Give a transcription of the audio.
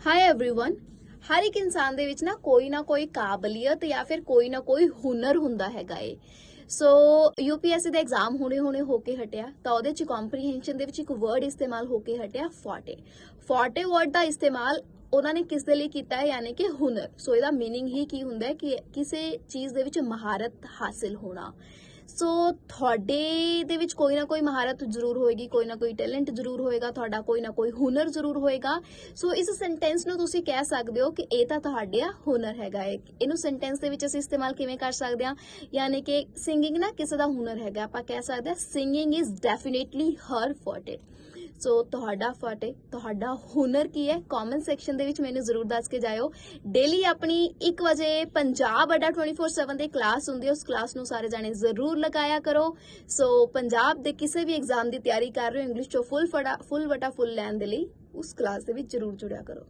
High everyone ਹਰ ਇੱਕ ਇਨਸਾਨ ਦੇ ਵਿੱਚ ਨਾ ਕੋਈ ਨਾ ਕੋਈ ਕਾਬਲੀਅਤ ਜਾਂ ਫਿਰ ਕੋਈ ਨਾ ਕੋਈ ਹੁਨਰ ਹੁੰਦਾ ਹੈਗਾ ਏ ਸੋ ਯੂਪੀਐਸਸੀ ਦਾ ਐਗਜ਼ਾਮ ਹੁਣੇ ਹੁਣੇ ਹੋ ਕੇ ਹਟਿਆ ਤਾਂ ਉਹਦੇ ਚ ਕੰਪਰੀਹੈਂਸ਼ਨ ਦੇ ਵਿੱਚ ਇੱਕ ਵਰਡ ਇਸਤੇਮਾਲ ਹੋ ਕੇ ਹਟਿਆ ਫੋਰਟੇ ਫੋਰਟੇ ਵਰਡ ਦਾ ਇਸਤੇਮਾਲ ਉਹਨਾਂ ਨੇ ਕਿਸ ਦੇ ਲਈ ਕੀਤਾ ਹੈ ਯਾਨੀ ਕਿ ਹੁਨਰ ਸੋ ਇਹਦਾ मीनिंग ਹੀ ਕੀ ਹੁੰਦਾ ਹੈ ਕਿ ਕਿਸੇ ਚੀਜ਼ ਦੇ ਵਿੱਚ ਮਹਾਰਤ ਹਾਸਿਲ ਹੋਣਾ ਸੋ ਤੁਹਾਡੇ ਦੇ ਵਿੱਚ ਕੋਈ ਨਾ ਕੋਈ ਮਹਾਰਤ ਜ਼ਰੂਰ ਹੋਏਗੀ, ਕੋਈ ਨਾ ਕੋਈ ਟੈਲੈਂਟ ਜ਼ਰੂਰ ਹੋਏਗਾ, ਤੁਹਾਡਾ ਕੋਈ ਨਾ ਕੋਈ ਹੁਨਰ ਜ਼ਰੂਰ ਹੋਏਗਾ। ਸੋ ਇਸ ਸੈਂਟੈਂਸ ਨੂੰ ਤੁਸੀਂ ਕਹਿ ਸਕਦੇ ਹੋ ਕਿ ਇਹ ਤਾਂ ਤੁਹਾਡੇ ਆ ਹੁਨਰ ਹੈਗਾ ਹੈ। ਇਹਨੂੰ ਸੈਂਟੈਂਸ ਦੇ ਵਿੱਚ ਅਸੀਂ ਇਸਤੇਮਾਲ ਕਿਵੇਂ ਕਰ ਸਕਦੇ ਹਾਂ? ਯਾਨੀ ਕਿ ਸਿੰਗਿੰਗ ਨਾ ਕਿਸੇ ਦਾ ਹੁਨਰ ਹੈਗਾ। ਆਪਾਂ ਕਹਿ ਸਕਦੇ ਹਾਂ singing is definitely her forte so ਤੁਹਾਡਾ ਫਟੇ ਤੁਹਾਡਾ ਹੁਨਰ ਕੀ ਹੈ? ਕਮੈਂਟ ਸੈਕਸ਼ਨ ਦੇ ਵਿੱਚ ਮੈਨੂੰ ਜ਼ਰੂਰ ਦੱਸ ਕੇ ਜਾਇਓ। ਡੇਲੀ ਆਪਣੀ 1 ਵਜੇ ਪੰਜਾਬ ਅੱਡਾ 24/7 ਦੇ ਕਲਾਸ ਹੁੰਦੀ ਹੈ। ਉਸ ਕਲਾਸ ਨੂੰ ਸਾਰੇ ਜਾਣੇ ਜ਼ਰੂਰ ਲਗਾਇਆ ਕਰੋ। ਸੋ ਪੰਜਾਬ ਦੇ ਕਿਸੇ ਵੀ ਐਗਜ਼ਾਮ ਦੀ ਤਿਆਰੀ ਕਰ ਰਹੇ ਹੋ ਇੰਗਲਿਸ਼ ਚੋਂ ਫੁੱਲ ਫੜਾ ਫੁੱਲ ਵਟਾ ਫੁੱਲ ਲੈਣ ਦੇ ਲਈ ਉਸ ਕਲਾਸ ਦੇ ਵਿੱਚ ਜ਼ਰੂਰ ਜੁੜਿਆ ਕਰੋ।